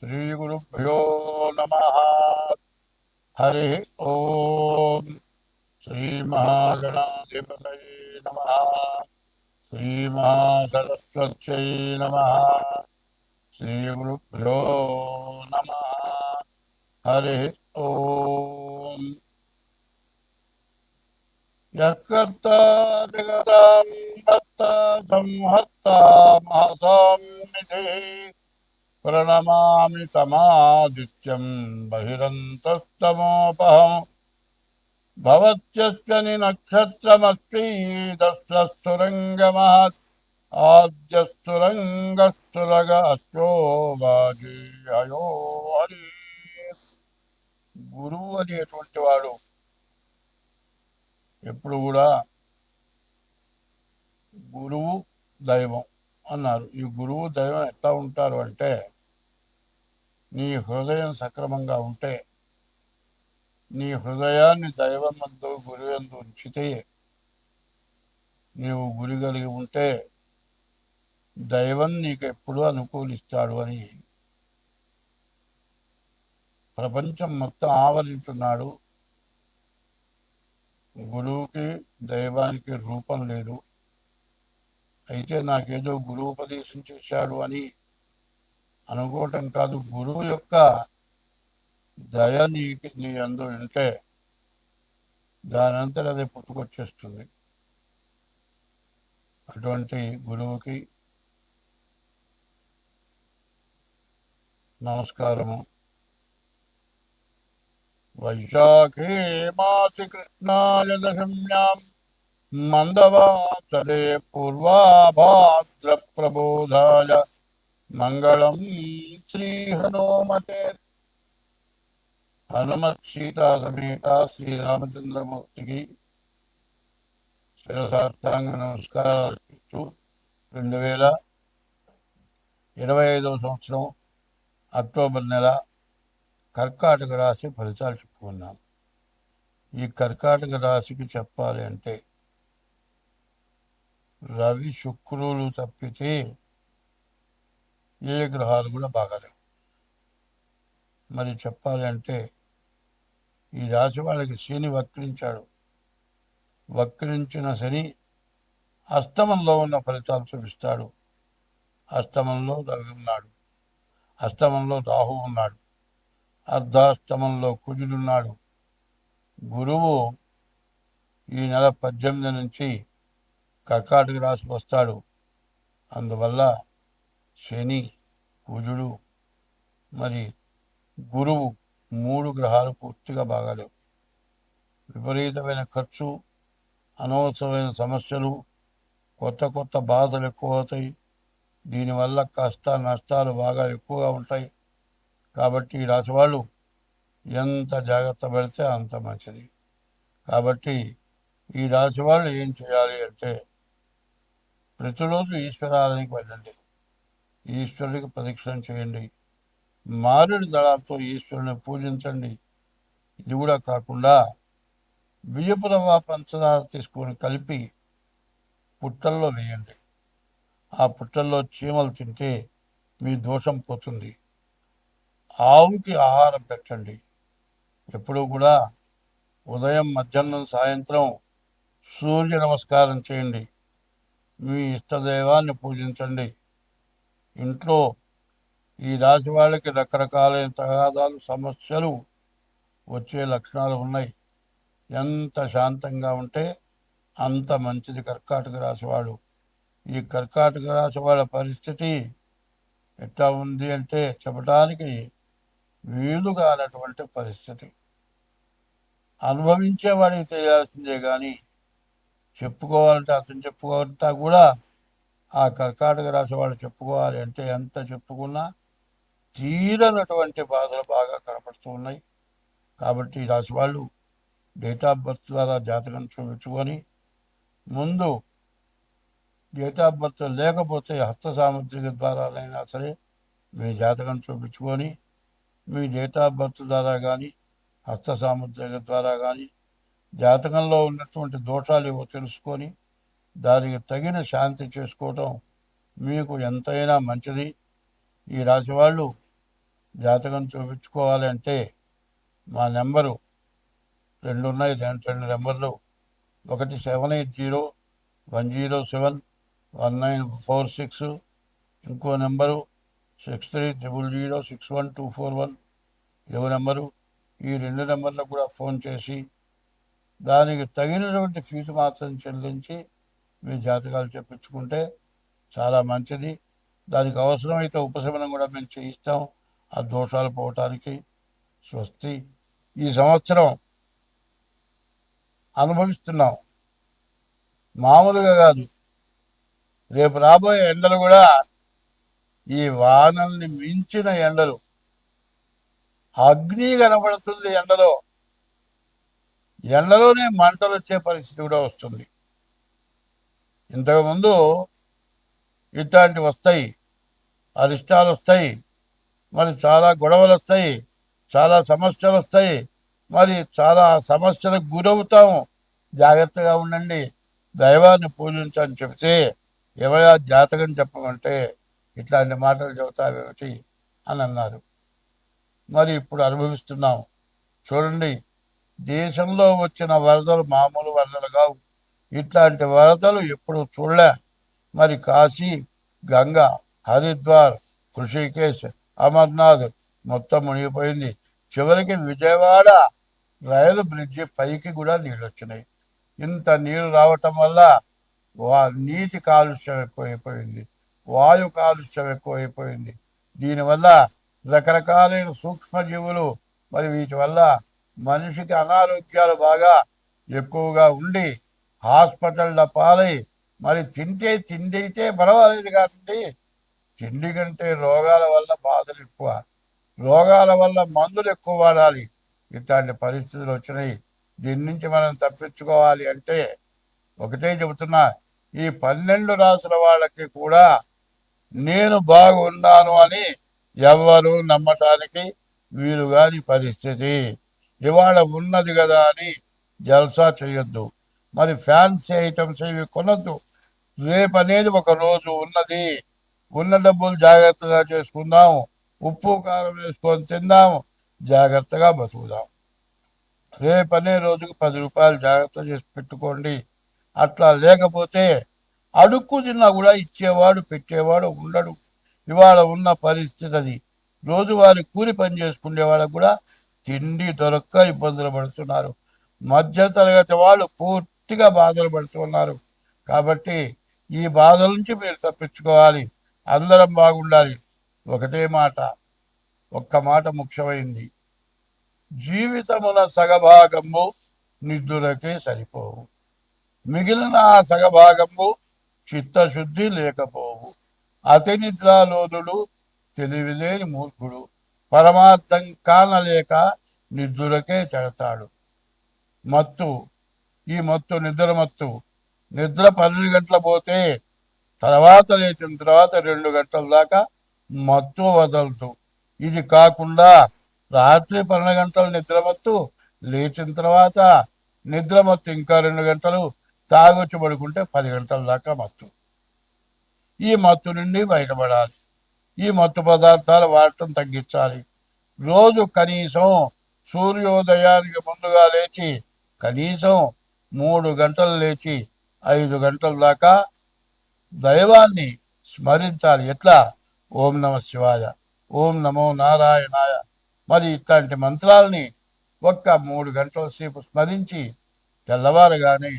శ్రీగురుభ్యో నమ. హరి ఓం శ్రీమహాగణాధిపతయే నమ. శ్రీమహాసరస్వత్యై నమ. శ్రీగురుభ్యో నమ. హరి ఓం. యత్కర్త జగతాం భర్త సంహర్త మహసామితి నిధి ప్రణమామి తమాదిత్యం బహిరంతస్తమోపహం. భవత్యశ్చని నక్షత్రమస్తి దస్రస్తురంగమహత్ ఆద్యస్తురంగస్తురగ అశ్వో వాజీయో హరి. గురువు అనేటువంటి వాడు ఎప్పుడు కూడా గురువు దైవం. అన్నారు. ఈ గురువు దైవం ఎట్లా ఉంటారు అంటే నీ హృదయం సక్రమంగా ఉంటే నీ హృదయాన్ని దైవం మందు గురువందు ఉంచితే నీవు గురి కలిగి ఉంటే దైవం నీకు ఎప్పుడూ అనుకూలిస్తాడు అని ప్రపంచం మొత్తం ఆవరించున్నాడు గురువుకి దైవానికి రూపం లేదు. అయితే నాకేదో గురువు ఉపదేశం చేశాడు అని అనుకోవటం కాదు. గురువు యొక్క దయ నీ నీ అందు ఉంటే దానంతట అది పుట్టుకొచ్చేస్తుంది. అటువంటి గురువుకి నమస్కారము. వైశాఖే మాసి కృష్ణాయ దశమ్యాం మందవాసరే పూర్వాభాద్ర ప్రబోధాయ మంగళం శ్రీ హనుమతే హనుమత్ సీతా సమేత శ్రీరామచంద్రమూర్తికి శిరసార్థాంగ నమస్కారాలు అర్పిస్తూ రెండు వేల ఇరవై ఐదవ సంవత్సరం అక్టోబర్ నెల కర్కాటక రాశి ఫలితాలు చెప్పుకున్నాం. ఈ కర్కాటక రాశికి చెప్పాలి అంటే రవి శుక్రులు తప్పితే ఏ గ్రహాలు కూడా బాగాలేవు. మరి చెప్పాలి అంటే ఈ రాశి వాళ్ళకి శని వక్రించాడు. వక్రించిన శని అస్తమంలో ఉన్న ఫలితాలు చూపిస్తాడు. అస్తమంలో రవి ఉన్నాడు. అస్తమంలో రాహు ఉన్నాడు. అర్ధాస్తమంలో కుజుడున్నాడు గురువు ఈ నెల పద్దెనిమిది నుంచి కర్కాటక రాశికి వస్తాడు. అందువల్ల శని కుజుడు మరి గురువు మూడు గ్రహాలు పూర్తిగా బాగాలేవు. విపరీతమైన ఖర్చు అనవసరమైన సమస్యలు కొత్త కొత్త బాధలు ఎక్కువ అవుతాయి. దీనివల్ల కష్ట నష్టాలు బాగా ఎక్కువగా ఉంటాయి. కాబట్టి ఈ రాశి వాళ్ళు ఎంత జాగ్రత్త పడితే అంత మంచిది. కాబట్టి ఈ రాశి వాళ్ళు ఏం చేయాలి అంటే ప్రతిరోజు ఈశ్వరాలయానికి వెళ్ళండి ఈశ్వరుడికి ప్రదక్షిణ చేయండి. మారేడు దళాలతో ఈశ్వరుని పూజించండి. ఇది కూడా కాకుండా బియ్యపు పంచదార తీసుకొని కలిపి పుట్టల్లో వేయండి. ఆ పుట్టల్లో చీమలు తింటే మీ దోషం పోతుంది. ఆవుకి ఆహారం పెట్టండి. ఎప్పుడూ కూడా ఉదయం మధ్యాహ్నం సాయంత్రం సూర్య నమస్కారం చేయండి. మీ ఇష్టదైవాన్ని పూజించండి. ఇంట్లో ఈ రాశి వాళ్ళకి రకరకాలైన తగాదాలు సమస్యలు వచ్చే లక్షణాలు ఉన్నాయి. ఎంత శాంతంగా ఉంటే అంత మంచిది కర్కాటక రాశి వాళ్ళు. ఈ కర్కాటక రాశి వాళ్ళ పరిస్థితి ఎట్లా ఉంది అంటే చెప్పడానికి వీలు కానటువంటి పరిస్థితి. అనుభవించేవాడికి తెలియాల్సిందే కానీ చెప్పుకోవాలంటే అతను చెప్పుకోవాలంతా కూడా ఆ కర్కాటక రాశి వాళ్ళు చెప్పుకోవాలి అంటే ఎంత చెప్పుకున్నా తీరనటువంటి బాధలు బాగా కనపడుతూ ఉన్నాయి. కాబట్టి ఈ రాశి వాళ్ళు డేట్ ఆఫ్ బర్త్ ద్వారా జాతకం చూపించుకొని ముందు డేట్ ఆఫ్ బర్త్ లేకపోతే హస్త సామగ్రిక ద్వారానైనా సరే మీ జాతకం చూపించుకొని మీ డేట్ ఆఫ్ బర్త్ ద్వారా కానీ హస్త సామగ్రిక ద్వారా కానీ జాతకంలో ఉన్నటువంటి దోషాలు ఏవో తెలుసుకొని దానికి తగిన శాంతి చేసుకోవటం మీకు ఎంతైనా మంచిది. ఈ రాశి వాళ్ళు జాతకం చూపించుకోవాలి అంటే మా నెంబరు రెండు ఉన్నాయి. రెండు రెండు నెంబర్లు. ఒకటి seven eight zero one zero seven one nine four six. ఇంకో number six three triple zero six one two four one. ఇదొక నెంబరు. ఈ రెండు నెంబర్లకు కూడా ఫోన్ చేసి దానికి తగినటువంటి ఫీజు మాత్రం చెల్లించి మీ జాతకాలు చెప్పించుకుంటే చాలా మంచిది. దానికి అవసరమైతే ఉపశమనం కూడా మేము చేయిస్తాం. ఆ దోషాలు పోవటానికి స్వస్తి. ఈ సంవత్సరం అనుభవిస్తున్నాం. మామూలుగా కాదు. రేపు రాబోయే ఎండలు కూడా ఈ వానల్ని మించిన ఎండలు. అగ్ని కనబడుతుంది ఎండలో. ఎండలోనే మంటలు వచ్చే పరిస్థితి కూడా వస్తుంది. ఇంతకుముందు ఇట్లాంటివి వస్తాయి. అరిష్టాలు వస్తాయి. మరి చాలా గొడవలు వస్తాయి. చాలా సమస్యలు వస్తాయి. మరి చాలా సమస్యలకు గురవుతాము. జాగ్రత్తగా ఉండండి. దైవాన్ని పూజించని చెబితే ఎవరా జాతకం చెప్పమంటే ఇట్లాంటి మాటలు చెబుతావేమిటి? అని అన్నారు. మరి ఇప్పుడు అనుభవిస్తున్నాం. చూడండి. దేశంలో వచ్చిన వరదలు మామూలు వరదలు కావు. ఇట్లాంటి వరదలు ఎప్పుడు చూడలే. మరి కాశీ గంగా హరిద్వార్ కృషికేశ్ అమర్నాథ్ మొత్తం మునిగిపోయింది. చివరికి విజయవాడ రైలు బ్రిడ్జి పైకి కూడా నీళ్ళు వచ్చినాయి ఇంత నీరు రావటం వల్ల వా నీటి కాలుష్యం ఎక్కువైపోయింది. వాయు కాలుష్యం ఎక్కువైపోయింది. దీనివల్ల రకరకాలైన సూక్ష్మజీవులు మరి వీటి వల్ల మనిషికి అనారోగ్యాలు బాగా ఎక్కువగా ఉండి హాస్పిటల్ల పాలై మరి తింటే తిండి అయితే పర్వాలేదు కాబట్టి తిండి కంటే రోగాల వల్ల బాధలు ఎక్కువ. రోగాల వల్ల మందులు ఎక్కువ వాడాలి. ఇట్లాంటి పరిస్థితులు వచ్చినాయి. దీని నుంచి మనం తప్పించుకోవాలి అంటే ఒకటే చెబుతున్నా ఈ పన్నెండు రాసుల వాళ్ళకి కూడా నేను బాగున్నాను అని ఎవ్వరు నమ్మటానికి వీలు కాని పరిస్థితి. ఇవాళ ఉన్నది కదా అని జల్సా చేయొద్దు. మరి ఫ్యాన్సీ ఐటమ్స్ ఇవి కొనద్దు. రేపు అనేది ఒక రోజు ఉన్నది. ఉన్న డబ్బులు జాగ్రత్తగా చేసుకుందాం. ఉప్పు కారం వేసుకొని తిందాం. జాగ్రత్తగా బతుకుదాం. రేపు అనే రోజుకు పది రూపాయలు జాగ్రత్త చేసి పెట్టుకోండి. అట్లా లేకపోతే అడుక్కు తిన్నా కూడా ఇచ్చేవాడు పెట్టేవాడు ఉండడు. ఇవాళ ఉన్న పరిస్థితి అది. రోజువారి కూలి పని చేసుకునే వాళ్ళకు కూడా తిండి దొరక్క ఇబ్బందులు పడుతున్నారు. మధ్య తరగతి వాళ్ళు పూర్తిగా బాధలు పడుతున్నారు కాబట్టి ఈ బాధల నుంచి మీరు తప్పించుకోవాలి. అందరం బాగుండాలి. ఒకటే మాట. ఒక్క మాట ముఖ్యమైంది. జీవితమున సగభాగము నిద్దులకే సరిపోవు. మిగిలిన ఆ సగభాగము చిత్తశుద్ధి లేకపోవు. అతి నిద్రాలోనుడు తెలివిలేని మూర్ఖుడు. పరమార్థం కానలేక నిద్రకే చెడతాడు. మత్తు ఈ మత్తు నిద్ర మత్తు. నిద్ర పన్నెండు గంటల పోతే తర్వాత లేచిన తర్వాత రెండు గంటల దాకా మత్తు వదలదు. ఇది కాకుండా రాత్రి పన్నెండు గంటలు నిద్రమత్తు లేచిన తర్వాత నిద్రమత్తు ఇంకా రెండు గంటలు తాగొచ్చి పడుకుంటే పది గంటల దాకా మత్తు. ఈ మత్తు నుండి బయటపడాలి. ఈ మత్తు పదార్థాలు వాడటం తగ్గించాలి. రోజు కనీసం సూర్యోదయానికి ముందుగా లేచి కనీసం మూడు గంటలు లేచి ఐదు గంటల దాకా దైవాన్ని స్మరించాలి. ఎట్లా? ఓం నమ శివాయ ఓం నమో నారాయణాయ. మరి ఇట్లాంటి మంత్రాలని ఒక్క మూడు గంటల సేపు స్మరించి తెల్లవారుగానే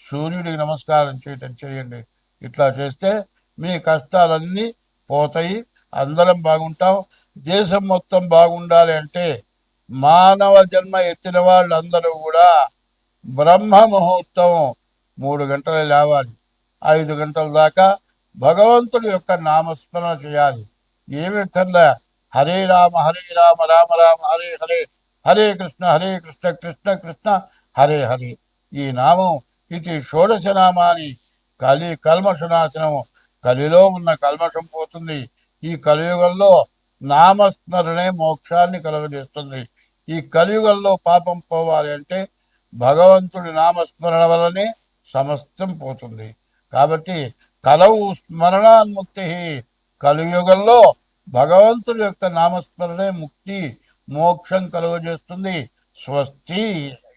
సూర్యుడికి నమస్కారం చేయటం చేయండి. ఇట్లా చేస్తే మీ కష్టాలన్నీ పోతాయి అందరం బాగుంటాం. దేశం మొత్తం బాగుండాలి అంటే మానవ జన్మ ఎత్తిన వాళ్ళందరూ కూడా బ్రహ్మ ముహూర్తం మూడు గంటలు లేవాలి. ఐదు గంటల దాకా భగవంతుడి యొక్క నామస్మరణ చేయాలి. ఏమి విధంగా? హరే రామ హరే రామ రామ రామ హరే హరే హరే కృష్ణ హరే కృష్ణ కృష్ణ కృష్ణ హరే హరే. ఈ నామం ఇది షోడశ అని కలి కల్మషనాశనం కలిలో ఉన్న కల్మషం పోతుంది. ఈ కలియుగంలో నామస్మరణే మోక్షాన్ని కలుగజేస్తుంది. ఈ కలియుగంలో పాపం పోవాలి అంటే భగవంతుడి నామస్మరణ వల్లనే సమస్తం పోతుంది. కాబట్టి కలవు స్మరణాన్ముక్తి. కలియుగంలో భగవంతుడి యొక్క నామస్మరణే ముక్తి మోక్షం కలుగజేస్తుంది. స్వస్తి.